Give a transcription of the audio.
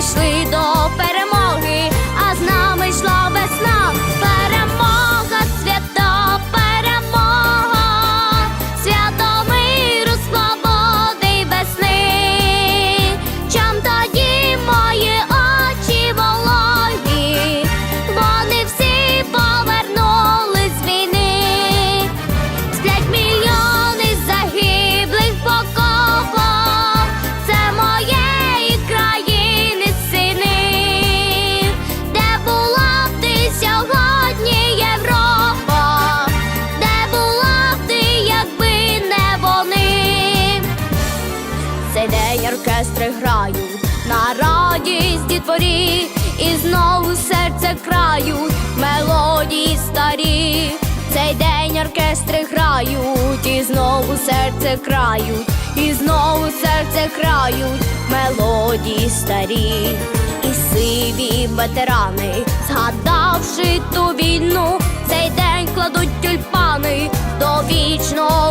ми до перемоги, оркестри грають на радість дітворі, і знову серце крають мелодії старі. Цей день оркестри грають, і знову серце крають, і знову серце крають мелодії старі. І сиві ветерани, згадавши ту війну, цей день кладуть тюльпани до вічного